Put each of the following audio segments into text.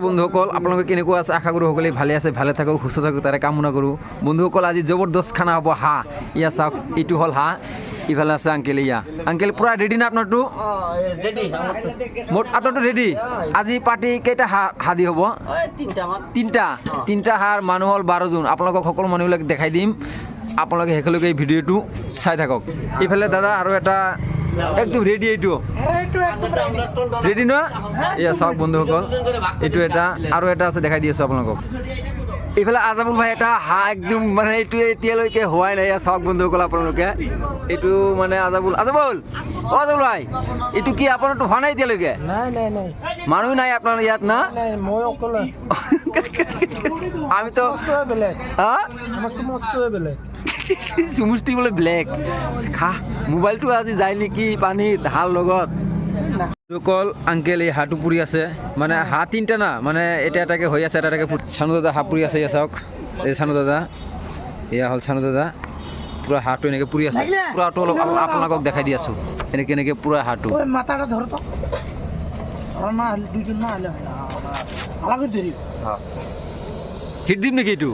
বন্ধুসকল, আপোনালোকে কেনেকুৱা আছে? আশা কৰোঁ সকলোৱে ভালে আছে, ভালে থাকক, সুস্থ থাকক, তাৰে কামনা কৰোঁ। বন্ধুসকল, আজি জবৰদস্ত খানা হ'ব হাঁহ। ইয়া চাওক এইটো হ'ল হাঁহ, ইফালে আছে আংকেল, ইয়া। আংকেল, পূৰা ৰেডি না আপোনাৰটো? আপোনাৰটো ৰেডি আজি পাৰ্টি কেইটা হাঁহ দি হ'ব? তিনিটা। তিনিটা হাঁহ, মানুহ হ'ল বাৰজন আপোনালোকক সকলো মানুহবিলাক দেখাই দিম। আপোনালোকে শেষলৈকে এই ভিডিঅ'টো চাই থাকক। ইফালে দাদা আৰু এটা একদম ৰেডি এইটো। ৰেডি নহয় এয়া চাওক বন্ধুসকল এইটো এটা আৰু এটা আছে দেখাই দি আছোঁ আপোনালোকক। এইফালে আজাবুল ভাই এটা হাঁহ একদম মানে এইটো এতিয়ালৈকে হোৱাই নাই চাওক বন্ধুসকল আপোনালোকে। এইটো মানে আজাবুল আজাবুল অ আজাবুল ভাই এইটো কি আপোনাৰতো হোৱা নাই এতিয়ালৈকে? মানুহ নাই আপোনাৰ ইয়াত না? মই অকলে। আমিতো বস্তুৱে বেলেগ হা আমাৰ সমস্তটোৱে বেলেগ চুমুষ্টি বোলে ব্লেক খা মোবাইলটো আজি যায় নেকি পানীত হাল লগত অকল আংকেল এই হাঁহটো পুৰি আছে মানে হাঁহ তিনিটা না মানে এটা এটাকে হৈ আছে এটা এটাকে চানু দাদা হাঁহ পুৰি আছে এয়া চাওক এই চানু দাদা এয়া হ'ল চানু দাদা পূৰা হাঁহটো এনেকৈ পুৰি আছে পূৰাটো অলপ আপ- আপোনালোকক দেখাই দি আছোঁ এনেকৈ এনেকৈ পূৰা হাঁহটো ধৰ হিট দিম নেকি এইটো?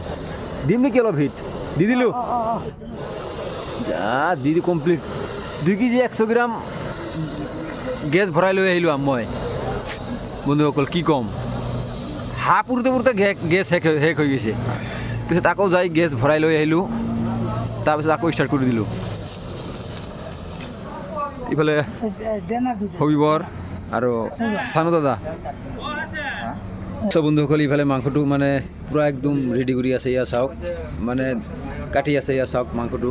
দিম নেকি অলপ হিট? দি দিলোঁ। যা দি দি কমপ্লিট দুই কেজি একশ গ্ৰাম গেছ ভৰাই লৈ আহিলোঁ আৰু মই। বন্ধুসকল কি ক'ম? হাঁহ পুৰোতে পুৰোতে গেছ শেষ হৈ- শেষ হৈ গৈছে। পিছত আকৌ যাই গেছ ভৰাই লৈ আহিলোঁ। তাৰপিছত আকৌ ষ্টাৰ্ট কৰি দিলোঁ। ইফালে হবিবৰ আৰু চানু দাদা। চব বন্ধুসকল ইফালে মাংসটো মানে পূৰা একদম ৰেডি কৰি আছে ইয়া চাওক। মানে কাটি আছে ইয়া চাওক মাংসটো।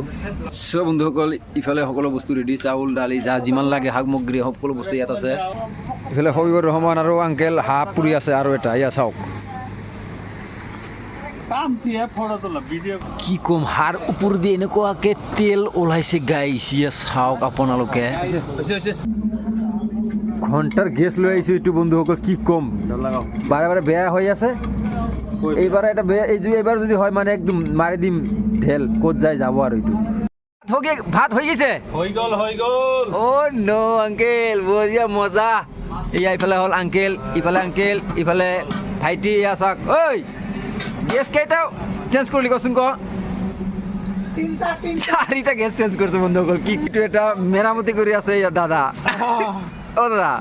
চব বন্ধুসকল ইফালে সকলো বস্তু ৰেডি চাউল, দালি, যা যিমান লাগে সামগ্ৰী সকলো বস্তু ইয়াত আছে। ইফালে হবিবৰ ৰহমান আৰু আংকেল, হাঁহ পুৰি আছে আৰু এটা ইয়া চাওক। দিয়ে কি ক'ম, হাড় ওপৰেদি এনেকুৱাকৈ তেল ওলাইছে গাইছ ইয়া চাওক আপোনালোকে। ঘণ্টাৰ গেছ লৈ আহিছোঁ এইটো বন্ধুসকল কি ক'ম? বাৰে বাৰে বেয়া হৈ আছে। এইবাৰ এটা এই যে এইবাৰ যদি হয় মানে একদম মাৰি দিম ঢেল ক'ত যায় যাব আৰু এইটো ভাত হৈ- ভাত হৈ গৈছে? হৈ গ'ল হৈ গ'ল। অ' ন আংকেল বঢ়িয়া মজা। এয়া ইফালে হ'ল আংকেল ইফালে আংকেল ইফালে ভাইটি চাওক ঐ গেছ কেইটা চেঞ্জ কৰিলি কচোন ক। চাৰিটা গেছ চেঞ্জ কৰিছে বন্ধুসকল কি এটা মেৰামতি কৰি আছে দাদা। অ দাদা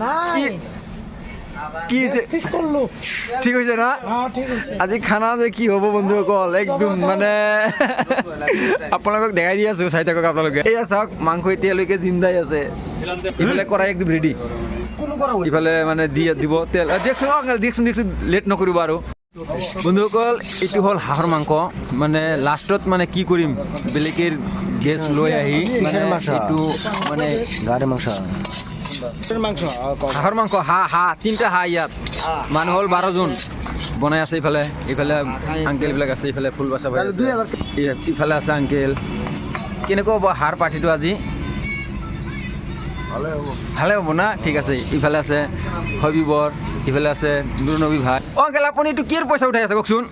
কি ঠিক কৰিলোঁ ঠিক হৈছে না? অঁ ঠিক আছে আজি খানা যে কি হ'ব বন্ধুসকল একদম মানে আপোনালোকক দেখাই দি আছো চাই থাকক আপোনালোকে। এয়া চাওক মাংস এতিয়ালৈকে জিন্দাই আছে। ইফালে কৰাই একদম ৰেডি ইফালে মানে দি দিব তেল। দিয়কচোন দিয়কচোন দিয়কচোন লেট নকৰিব আৰু। বন্ধুসকল এইটো হ'ল হাঁহৰ মাংস। মানে লাষ্টত মানে কি কৰিম? বেলেগেৰ গেছ লৈ আহি মানে এইটো মানে গাড়ী মাংস। মাংস? হাঁহৰ মাংস হাঁহ হাঁহ তিনিটা হাঁহ ইয়াত। মানুহ হ'ল বাৰজন বনাই আছে ইফালে ইফালে আংকেলবিলাক আছে ইফালে ফুল বাচা ইফালে আছে আংকেল। কেনেকুৱা হ'ব হাঁহৰ পাৰ্টিটো আজি? ভালে হ'ব। না? ঠিক আছে ইফালে আছে হবিবৰ ইফালে আছে নুৰ নবী ভাই। অঁ আংকেল আপুনি এইটো কিৰ পইচা উঠাই আছে কওকচোন?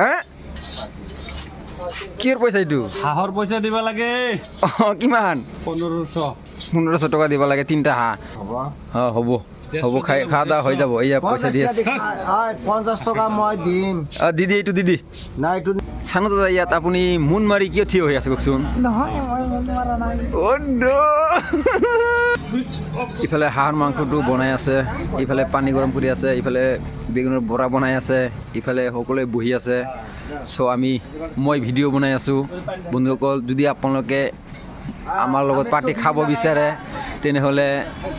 হে? কিৰ পইচা এইটো? হাঁহৰ পইচা দিব লাগে। অঁ কিমান? পোন্ধৰশ। পোন্ধৰশ টকা দিব লাগে তিনিটা হাঁহ। অঁ হ'ব। হ'ব খাই খোৱা দাওয়া হৈ যাব। এয়া পইচা দি আছে পঞ্চাছ টকা মই দিম। অঁ দিদি এইটো দিদি নাই এইটো চানো দাদা ইয়াত আপুনি মোন মাৰি কিয় থিয় হৈ আছে কওকচোন? নহয় ইফালে হাঁহৰ মাংসটো বনাই আছে, ইফালে পানী গৰম কৰি আছে, ইফালে বেগুনৰ বৰা বনাই আছে, ইফালে সকলোৱে বহি আছে। চ' আমি, মই ভিডিঅ' বনাই আছোঁ। বন্ধুসকল, যদি আপোনালোকে আমাৰ লগত পাৰ্টি খাব বিচাৰে, তেনেহ'লে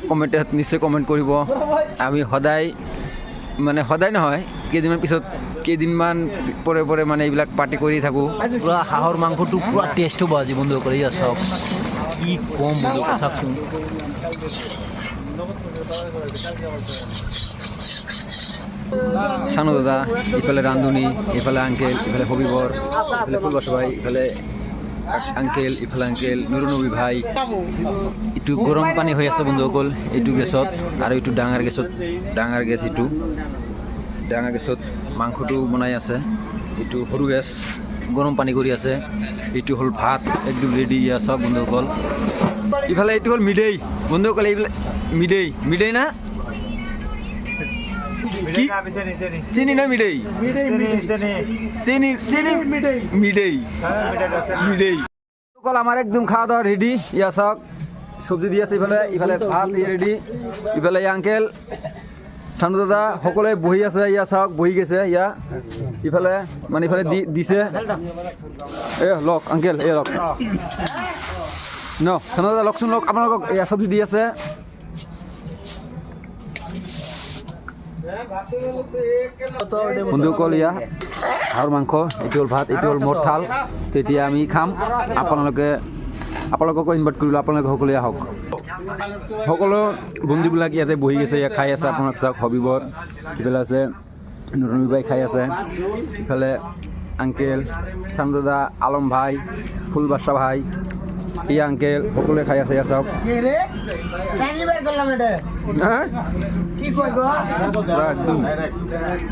কমেণ্টত নিশ্চয় কমেণ্ট কৰিব। আমি সদায় মানে সদায় নহয়, কেইদিনমান পিছত, কেইদিনমান পৰে পৰে মানে এইবিলাক পাৰ্টি কৰি থাকোঁ। পূৰা হাঁহৰ মাংসটো পূৰা টেষ্ট হ'ব আজি বন্ধুসকল এয়া চাওক। কি কম বন্ধুসকল চাওকচোন চানো দাদা ইফালে ৰান্ধনী ইফালে আংকেল ইফালে হবিবৰ ইফালে ফুলবাছ ভাই ইফালে আংকেল ইফালে আংকেল নুৰুনবী ভাই। এইটো গৰম পানী হৈ আছে বন্ধুসকল এইটো গেছত আৰু এইটো ডাঙৰ গেছত ডাঙৰ গেছ এইটো ডাঙৰ গেছত মাংসটো বনাই আছে এইটো সৰু গেছ। গৰম পানী কৰি আছে। এইটো হ'ল ভাত একদম ৰেডি চব বন্ধুসকল ইফালে এইটো হ'ল মিডেই বন্ধুসকল এইবিলাক মিডেই। মিডেই না? চিনি না মিডেই? চিনি চিনি, মিডেই। মিডেই। সকল আমার একদম খাওয়া দাওয়া রেডি ইয়া সব সবজি দিয়ে আছে ইফালে ইফালে ভাত রেডি ইফালে এই চান্দু দাদা সকলোৱে বহি আছে, ইয়া চাওক, বহি গৈছে, ইয়া। ইফালে মানে ইফালে দি দিছে। এ, লওক আঙ্কেল এ, লওক। ন, চান্দু দাদা, লওকচোন, লওক, আপোনালোকক এয়া চব্জি দি আছে। বন্ধুসকল ইয়া, হাঁহৰ মাংস, এইটো হ'ল ভাত, এইটো হ'ল মোৰ থাল। তেতিয়া আমি খাম। আপোনালোকে আপোনালোককো ইনভাইট কৰিলোঁ আপোনালোকে সকলোৱে আহক। সকলো বন্ধুবিলাক ইয়াতে বহি গৈছে, ইয়াত খাই আছে, আপোনাৰ চাওক হবিবৰ ইফালে আছে নতুন বাই খাই আছে ইফালে আংকেল চান্দদা, আলম ভাই ফুল বাদশা ভাই। ই আংকেল সকলোৱে খাই আছে চাওক।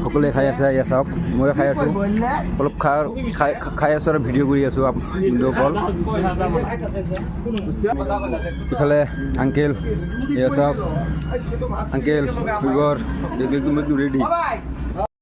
সকলোৱে খাই আছে ইয়াত চাওক। ময়ো খাই আছোঁ। অলপ খাই খাই খাই আছোঁ আৰু ভিডিঅ' কৰি আছোঁ বন্ধুসকল ইফালে আংকেল এয়া চাওক। Uncle ready